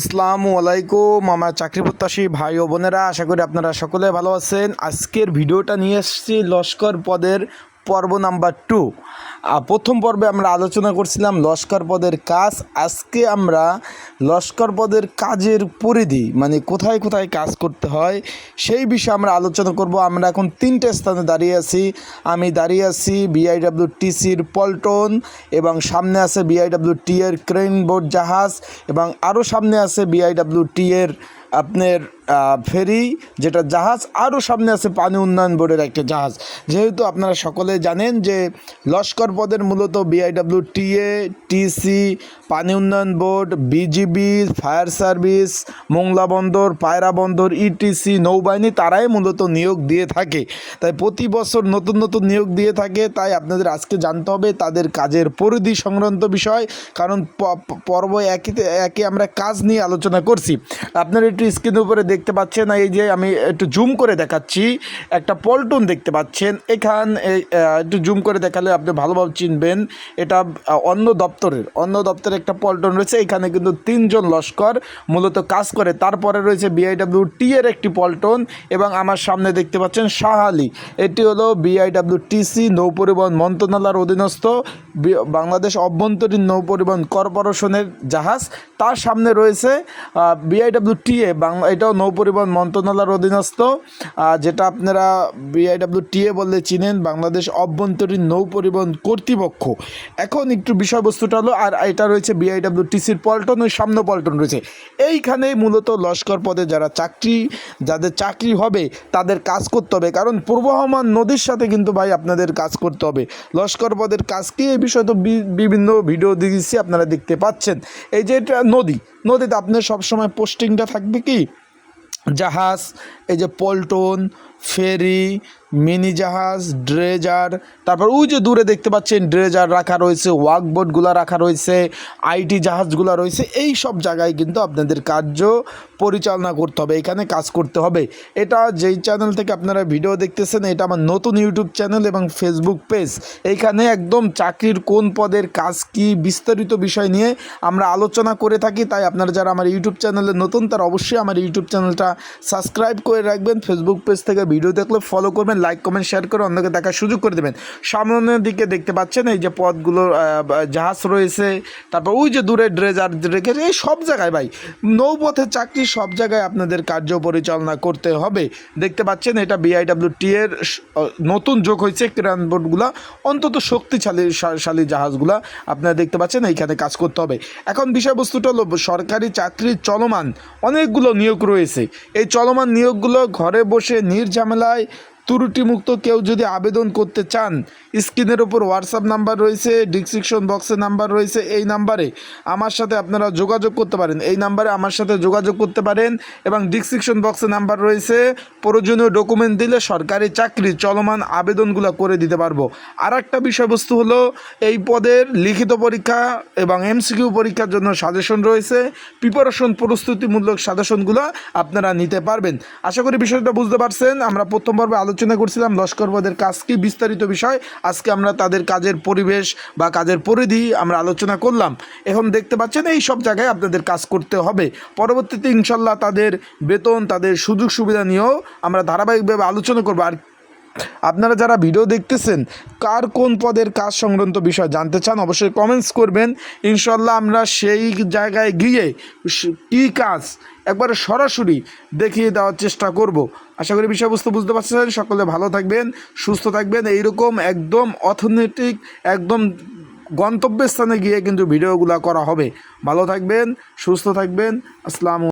আসসালামু আলাইকুম, আমার চাকরি প্রত্যাশী ভাই ও বোনেরা, আশা করি আপনারা সকলে ভালো আছেন। আজকের ভিডিওটা নিয়ে এসেছি লস্কর পদের পর্ব নাম্বার টু। প্রথম পর্বে আমরা আলোচনা করছিলাম লস্কর পদের কাজ। আজকে আমরা লস্কর পদের কাজের পরিধি মানে কোথায় কোথায় কাজ করতে হয়, সেই বিষয়ে আমরা আলোচনা করব। আমরা এখন তিনটে স্থানে দাঁড়িয়ে আছি। আমি দাঁড়িয়ে আছি বিআইডব্লিউ টিসির পল্টন এবং সামনে আছে বিআইডব্লিউ টি এর ক্রেন বোট জাহাজ এবং আরও সামনে আছে বিআইডব্লিউ টি এর আপনার ফেরি, যেটা জাহাজ আরও সামনে আছে পানি উন্নয়ন বোর্ডের একটা জাহাজ। যেহেতু আপনারা সকলে জানেন যে লস্কর পদের মূলত বিআইডব্লিউ টিএ টিসি পানি উন্নয়ন board BGB fire service, Mongla বন্দর, পায়রা বন্দর ইটিসি নৌবাহিনী, তারাই মূলত নিয়োগ দিয়ে থাকে। তাই প্রতি বছর নতুন নতুন নিয়োগ দিয়ে থাকে, তাই আপনাদের আজকে জানতে হবে তাদের কাজের পরিধি সংক্রান্ত বিষয়, কারণ পর্ব একই একে আমরা কাজ নিয়ে আলোচনা করছি। আপনারা একটু স্ক্রিনের উপরে দেখতে পাচ্ছেন, এই যে আমি একটু জুম করে দেখাচ্ছি, একটা পল্টন দেখতে পাচ্ছেন। এখান একটু জুম করে দেখালে আপনি ভালোভাবে চিনবেন, এটা অন্য দপ্তরের অন্য দপ্তরের একটা পল্টন রয়েছে, এখানে কিন্তু তিনজন লস্কর মূলত কাজ করে। তারপরে রয়েছে বিআইডব্লিউ টি এর একটি পল্টন এবং আমার সামনে দেখতে পাচ্ছেন শাহালি এটি হলো বিআইডব্লিউ টিসি নৌ পরিবহন মন্ত্রণালয়ের অধীনস্থ বাংলাদেশ অভ্যন্তরীণ নৌ পরিবহন কর্পোরেশনের জাহাজ। তার সামনে রয়েছে বিআইডাব্লিউ টি টিএ বাংলা এটাও নৌ পরিবহন মন্ত্রণালয়ের অধীনস্থ। যেটা আপনারা বিআইডব্লিউ টিএ বললে চিনেন, বাংলাদেশ অভ্যন্তরীণ নৌ পরিবহন কর্তৃপক্ষ। এখন একটু বিষয়বস্তুটা হলো, আর এটা রয়েছে বিআইডব্লিউ টিসির পল্টন, ওই সামনে পল্টন রয়েছে। এইখানেই মূলত লস্কর পদে যারা চাকরি, যাদের চাকরি হবে, তাদের কাজ করতে হবে। কারণ প্রবাহমান নদীর সাথে কিন্তু ভাই আপনাদের কাজ করতে হবে। লস্কর পদের কাজ কি? এই বিষয়ে তো বিভিন্ন ভিডিও দিয়েছি, আপনারা দেখতে পাচ্ছেন। এই যে এটা নদী নদীতে আপনার সবসময় পোস্টিংটা থাকবে কি? জাহাজ এই যে পল্টন ফেরি মিনি জাহাজ ড্রেজার, তারপর ওই যে দূরে দেখতে পাচ্ছেন ড্রেজার রাখা রয়েছে ওয়াক বোটগুলো রাখা রয়েছে, আইটি জাহাজগুলো রয়েছে, এই সব জায়গায় কিন্তু আপনাদের কার্য পরিচালনা করতে হবে, এখানে কাজ করতে হবে। এটা যেই চ্যানেল থেকে আপনারা ভিডিও দেখতেছেন, এটা আমার নতুন ইউটিউব চ্যানেল এবং ফেসবুক পেজ এইখানে একদম চাকরির কোন পদের কাজ কি বিস্তারিত বিষয় নিয়ে আমরা আলোচনা করে থাকি, তাই আপনারা যারা আমার ইউটিউব চ্যানেলে নতুন, তারা অবশ্যই আমার ইউটিউব চ্যানেলটা সাবস্ক্রাইব করে রাখবেন ফেসবুক পেজ থেকে ভিডিও দেখলে ফলো করবেন লাইক কমেন্ট শেয়ার করে অন্যকে দেখার সুযোগ করে দেবেন। সামনের দিকে দেখতে পাচ্ছেন, এই যে পথগুলো জাহাজ রয়েছে, তারপর ওই যে দূরে ড্রেজার রেখেছে এই সব জায়গায় ভাই নৌপথের চাকরি সব জায়গায় আপনাদের কার্য পরিচালনা করতে হবে। দেখতে পাচ্ছেন, এটা বিআইডব্লিউ টি এর নতুন যোগ হয়েছে ক্রান বোটগুলা অন্তত শক্তিশালী শালী জাহাজগুলা আপনারা দেখতে পাচ্ছেন, এইখানে কাজ করতে হবে। এখন বিষয়বস্তুটা হলো, সরকারি চাকরির চলমান অনেকগুলো নিয়োগ রয়েছে। এই চলমান নিয়োগগুলো ঘরে বসে নির্ঝামেলায় ত্রুটিমুক্ত কেউ যদি আবেদন করতে চান, স্ক্রিনের ওপর হোয়াটসঅ্যাপ নাম্বার রয়েছে ডিসক্রিপশন বক্সে নাম্বার রয়েছে, এই নাম্বারে আমার সাথে আপনারা যোগাযোগ করতে পারেন। এই নাম্বারে আমার সাথে যোগাযোগ করতে পারেন এবং ডিসক্রিপশন বক্সে নাম্বার রয়েছে, প্রয়োজনীয় ডকুমেন্ট দিলে সরকারি চাকরি চলমান আবেদনগুলো করে দিতে পারব। আর একটা বিষয়বস্তু হলো, এই পদের লিখিত পরীক্ষা এবং এমসিকিউ পরীক্ষার জন্য সাজেশন রয়েছে প্রিপারেশন প্রস্তুতিমূলক সাজেশনগুলো আপনারা নিতে পারবেন। আশা করি বিষয়টা বুঝতে পারছেন। আমরা প্রথম পর্বে আলোচনা করছিলাম লস্কর পদের কাজ কি বিস্তারিত বিষয়। আজকে আমরা তাদের কাজের পরিবেশ বা কাজের পরিধি আমরা আলোচনা করলাম। এখন দেখতে পাচ্ছেন, এই সব জায়গায় আপনাদের কাজ করতে হবে। পরবর্তীতে ইনশাল্লাহ তাদের বেতন, তাদের সুযোগ সুবিধা নিয়েও আমরা ধারাবাহিকভাবে আলোচনা করব। আর আপনারা যারা ভিডিও দেখতেছেন, কার কোন পদের কাজ সংক্রান্ত বিষয় জানতে চান, অবশ্যই কমেন্টস করবেন। ইনশাল্লাহ আমরা সেই জায়গায় গিয়ে কী কাজ একবারে সরাসরি দেখিয়ে দেওয়ার চেষ্টা করব। আশা করি বিষয়বস্তু বুঝতে পারছেন। সকলে ভালো থাকবেন, সুস্থ থাকবেন। এইরকম একদম অর্থনৈতিক, একদম গন্তব্যস্থানে গিয়ে কিন্তু ভিডিওগুলো করা হবে। ভালো থাকবেন, সুস্থ থাকবেন। আসসালামু